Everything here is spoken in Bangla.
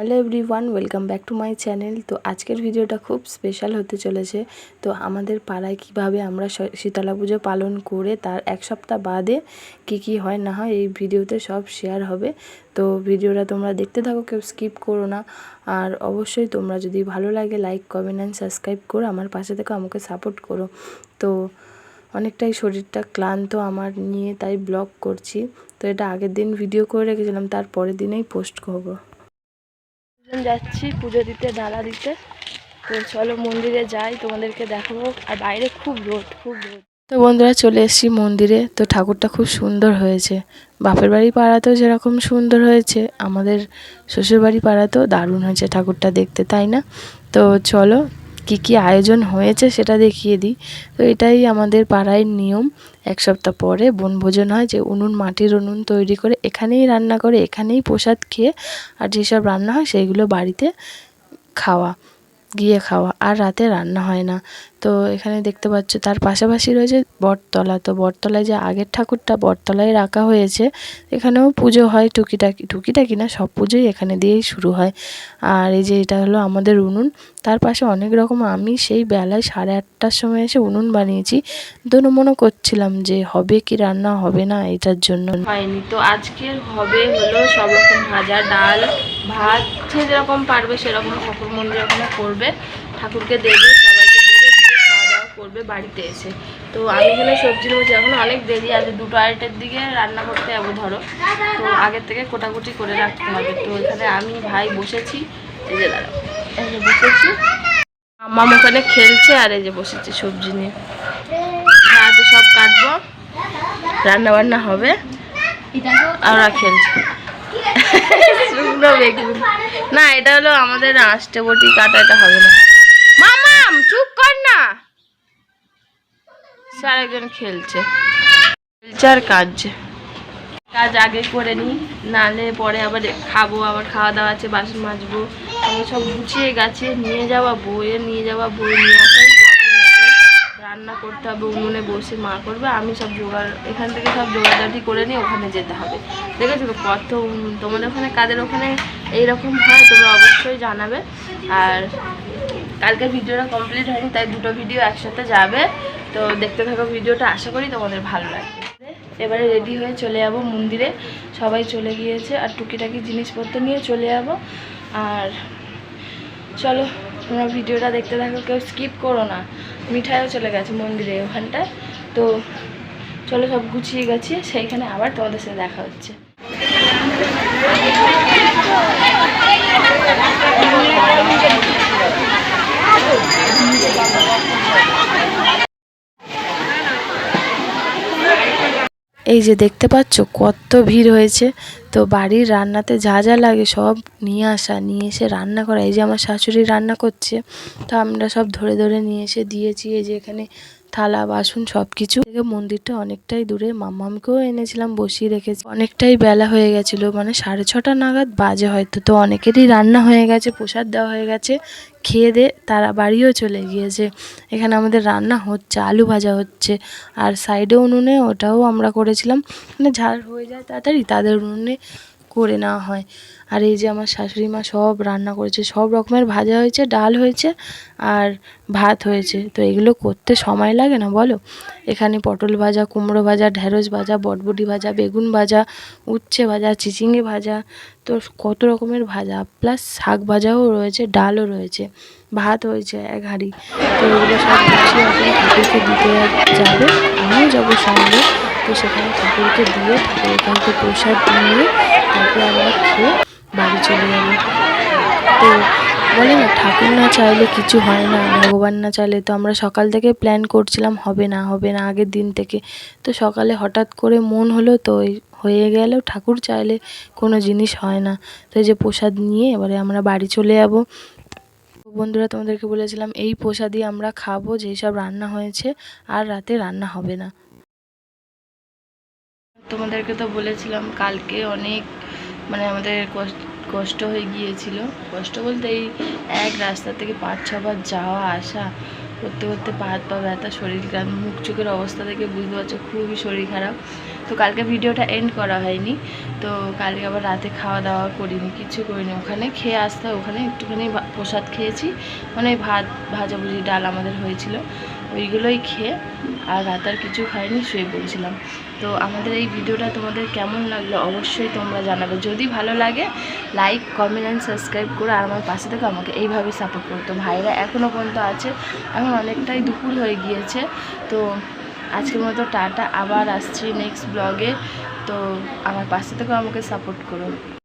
Hello everyone welcome back to my channel তো আজকের ভিডিওটা খুব স্পেশাল হতে চলেছে। তো আমাদের পাড়ায় কীভাবে আমরা শীতলা পুজো পালন করে তার এক সপ্তাহ বাদে কি কি হয় না হয় এই ভিডিওতে সব শেয়ার হবে। তো ভিডিওটা তোমরা দেখতে থাকো, কেউ স্কিপ করো না। আর অবশ্যই তোমরা যদি ভালো লাগে লাইক কমেন্ট অ্যান্ড সাবস্ক্রাইব করো আমার পাশে থেকে আমাকে সাপোর্ট করো। তো অনেকটাই শরীরটা ক্লান্ত আমার নিয়ে তাই ব্লগ করছি। তো এটা আগের দিন ভিডিও করে রেখেছিলাম, তার পরের দিনেই পোস্ট করব। যাচ্ছি, পুজো দিতে ডালা দিতে। তো চলো মন্দিরে যাই, তোমাদেরকে দেখাবো। আর বাইরে খুব রোদ খুব রোদ। তো বন্ধুরা চলে এসেছি মন্দিরে। তো ঠাকুরটা খুব সুন্দর হয়েছে। বাপের বাড়ি পাড়াতেও যেরকম সুন্দর হয়েছে, আমাদের শ্বশুরবাড়ি পাড়াতেও দারুণ হয়েছে ঠাকুরটা দেখতে, তাই না? তো চলো কি কি আয়োজন হয়েছে সেটা দেখিয়ে দিই। তো এটাই আমাদের পাড়ায় নিয়ম। এক সপ্তাহ পরে বনভোজন হয় যে উনুন, মাটির উনুন তৈরি করে এখানেই রান্না করে, এখানেই প্রসাদ খেয়ে আর যেসব রান্না হয় সেইগুলো বাড়িতে খাওয়া, গিয়ে খাওয়া। আর রাতে রান্না হয় না। তো এখানে দেখতে পাচ্ছ তার পাশাপাশি রয়েছে বটতলা। তো বটতলায় যে আগের ঠাকুরটা বটতলায় রাখা হয়েছে, এখানেও পুজো হয় টুকিটাকি টুকিটাকি না, সব পুজোই এখানে দিয়েই শুরু হয়। আর এই যে এটা হলো আমাদের উনুন, তার পাশে অনেক রকম আমি সেই বেলায় সাড়ে আটটার সময় এসে উনুন বানিয়েছি। মনে করছিলাম যে হবে কি রান্না, হবে না এটার জন্য। হয়নি, তো আজকের হবে হলো সব রকম ভাজা, ডাল, ভাত, যে যেরকম পারবে সেরকম ঠাকুর মন্দির ওখানে করবে, ঠাকুরকে দেবে করবে বাড়িতে এসে। তো আমি এখানে সবজির মধ্যে এখন অনেক দেরি আছে দুটো আড়াইটার দিকে রান্না করতে যাব ধরো। তো আগের থেকে কোটাকুটি করে রাখতে হবে। তো এখানে আমি ভাই বসেছি, এই যে দাঁড়াও, এই যে বসেছি। আম্মা ওখানে খেলছে আর এই যে বসেছি সবজি নিয়ে। হাতে সব কাটবো রান্না বান্না হবে, ওরা খেলছে। শুকনো বেগুন। না, এটা হলো আমাদের আঁশটে বটি কাটা, এটা হবে না। সে আরেকজন খেলছে। খেলছে আর কাঁদছে কাজ আগে করে নিই, নালে পরে আবার খাব, আবার খাওয়া দাওয়া আছে, বাসন মাজবো। সব গুছিয়ে গাছে, নিয়ে যাওয়া বইয়ে, নিয়ে যাওয়া বই নিয়ে আসাই রান্না করতে হবে, উনুনে বসে মা করবে, আমি সব জোগাড়, এখান থেকে সব জোগাড়াটি করে নিয়ে ওখানে যেতে হবে। দেখেছ তো কত তোমাদের ওখানে, কাদের ওখানে এইরকম হয়, তোমরা অবশ্যই জানাবে। আর কালকে ভিডিওটা কমপ্লিট হয়নি, তাই দুটো ভিডিও একসাথে যাবে। তো দেখতে থাকো ভিডিওটা, আশা করি তোমাদের ভালো লাগবে। এবারে রেডি হয়ে চলে যাব মন্দিরে। সবাই চলে গিয়েছে আর টুকিটাকি জিনিসপত্র নিয়ে চলে যাব। আর চলো, তোমরা ভিডিওটা দেখতে থাকো, কেউ স্কিপ করো না। মিঠাইও চলে গেছে মন্দিরে ওখানটায়। তো চলো সব গুছিয়ে গেছি, সেইখানে আবার তোমাদের সাথে দেখা হচ্ছে। এই যে দেখতে পাচ্ছ, কত ভিড় হয়েছে। তো বাড়ির রান্নাতে যা যা লাগে সব নিয়ে আসা, নিয়ে এসে রান্না করা। এই যে আমার শাশুড়ি রান্না করছে, তো আমরা সব ধরে ধরে নিয়ে এসে দিয়েছি। এই যে এখানে থালা, বাসন সব কিছু মন্দিরটা অনেকটাই দূরে। মাম্মামকেও এনেছিলাম, বসিয়ে রেখেছি। অনেকটাই বেলা হয়ে গেছিল মানে সাড়ে ছটা নাগাদ বাজে হয়তো। তো অনেকেরই রান্না হয়ে গেছে, প্রসাদ দেওয়া হয়ে গেছে, খেয়ে দে, তারা বাড়িও চলে গিয়েছে। এখানে আমাদের রান্না হচ্ছে, আলু ভাজা হচ্ছে, আর সাইডে উনুনে ওটাও আমরা করেছিলাম। মানে ঝাল হয়ে যায় তাড়াতাড়ি, তাদের উনুনে করে নেওয়া হয়। আর এই যে আমার শাশুড়ি মা সব রান্না করেছে, সব রকমের ভাজা হয়েছে, ডাল হয়েছে আর ভাত হয়েছে। তো এগুলো করতে সময় লাগে না বলো? এখানে পটল ভাজা, কুমড়ো ভাজা, ঢেঁড়স ভাজা, বটবটি ভাজা, বেগুন ভাজা, উচ্ছে ভাজা, চিচিঙ্গে ভাজা, তো কত রকমের ভাজা। প্লাস শাক ভাজাও রয়েছে, ডালও রয়েছে, ভাত হয়েছে এক হাঁড়ি। তো এগুলো সব গুছিয়ে ঠাকুরকে দিতে যাবে। আমিও যাব সঙ্গে। তো সেখানে ঠাকুরকে দিয়ে ঠাকুর এখান থেকে প্রসাদ নিয়ে তারপরে আমরা খেয়ে বাড়ি চলে যাব তো বলে না, ঠাকুর না চাইলে কিছু হয় না, ভগবান না চাইলে তো আমরা সকাল থেকে প্ল্যান করছিলাম, হবে না হবে না, আগের দিন থেকে। তো সকালে হঠাৎ করে মন হলো তো হয়ে গেল, ঠাকুর চাইলে কোনো জিনিস হয় না। তো এই যে প্রসাদ নিয়ে এবারে আমরা বাড়ি চলে যাব। বন্ধুরা, তোমাদেরকে বলেছিলাম, এই প্রসাদই আমরা খাব, যেই সব রান্না হয়েছে, আর রাতে রান্না হবে না। তোমাদেরকে তো বলেছিলাম, কালকে অনেক মানে আমাদের কষ্ট হয়ে গিয়েছিল। কষ্ট বলতে এই এক রাস্তা থেকে পাঁচ ছবার যাওয়া, আসা, করতে করতে পা হাত পা ব্যথা, শরীর মুখ চোখের অবস্থা থেকে বুঝতে পারছ খুবই শরীর খারাপ। তো কালকে ভিডিওটা এন্ড করা হয়নি। তো কালকে আবার রাতে খাওয়া দাওয়া করিনি, কিছু করিনি। ওখানে খেয়ে আসতে ওখানে একটুখানি প্রসাদ খেয়েছি। মানে ভাত ভাজাভুজি ডাল আমাদের হয়েছিল। ওইগুলোই খেয়ে আর রাত আর কিছু খাইনি, শুয়ে পড়েছিলাম। তো আমাদের এই ভিডিওটা তোমাদের কেমন লাগল অবশ্যই তোমরা জানাবে। যদি ভালো লাগে লাইক কমেন্ট অ্যান্ড সাবস্ক্রাইব করে আর আমার পাশে থেকে আমাকে এইভাবে সাপোর্ট করতো ভাইরা এখনও পর্যন্ত আছে, এখন অনেকটাই দুপুর হয়ে গিয়েছে। তো আজকের মতো টাটা, আবার আসছি নেক্সট ব্লগে তো আমার পাশে থেকেও আমাকে সাপোর্ট করো।